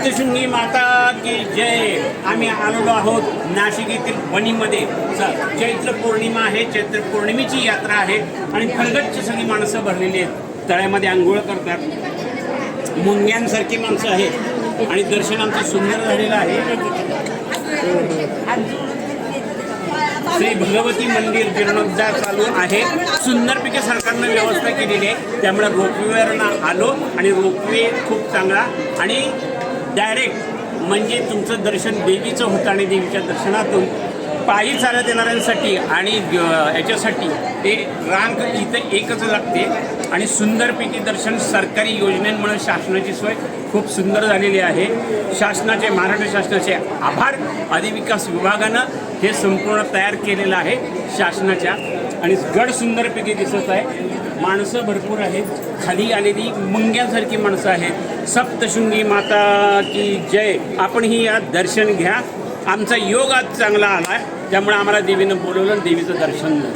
सप्तशृंगी माता की जय. आम्ही आलेलो आहोत नाशिक येथील वणीमध्ये. चैत्र पौर्णिमा आहे चैत्र पौर्णिमेची यात्रा आहे आणि खरगटची सगळी माणसं भरलेली आहेत. तळ्यामध्ये आंघोळ करतात. मुंग्यांसारखी माणसं आहेत. आणि दर्शन आमचं सुंदर झालेलं आहे. श्री भगवती मंदिर जीर्णोद्धार चालू आहे. सुंदरपैकी सरकारनं व्यवस्था केलेली आहे. त्यामुळे रोपवेवरनं आलो आणि रोपवे खूप चांगला आणि डायरेक्ट म्हणजे तुमचं दर्शन देवीचं होतं आणि देवीच्या दर्शनातून पायी चालत येणाऱ्यांसाठी आणि याच्यासाठी ते रांग इथं एकच लागते. आणि सुंदरपैकी दर्शन सरकारी योजनेमुळे शासनाची सोय खूप सुंदर झालेली आहे. शासनाचे महाराष्ट्र शासनाचे आभार. अधिविकास विभागानं हे संपूर्ण तयार केलेलं आहे शासनाच्या. आणि गड सुंदरपैकी दिसत आहे. माणसं भरपूर आहेत. खाली आलेली मुंग्यांसारखी माणसं आहेत. सप्तशृंगी माता की जय. आपणही या दर्शन घ्या. आमचा योग आज चांगला आला आहे त्यामुळे आम्हाला देवीनं बोलवलं देवीचं दर्शन झालं.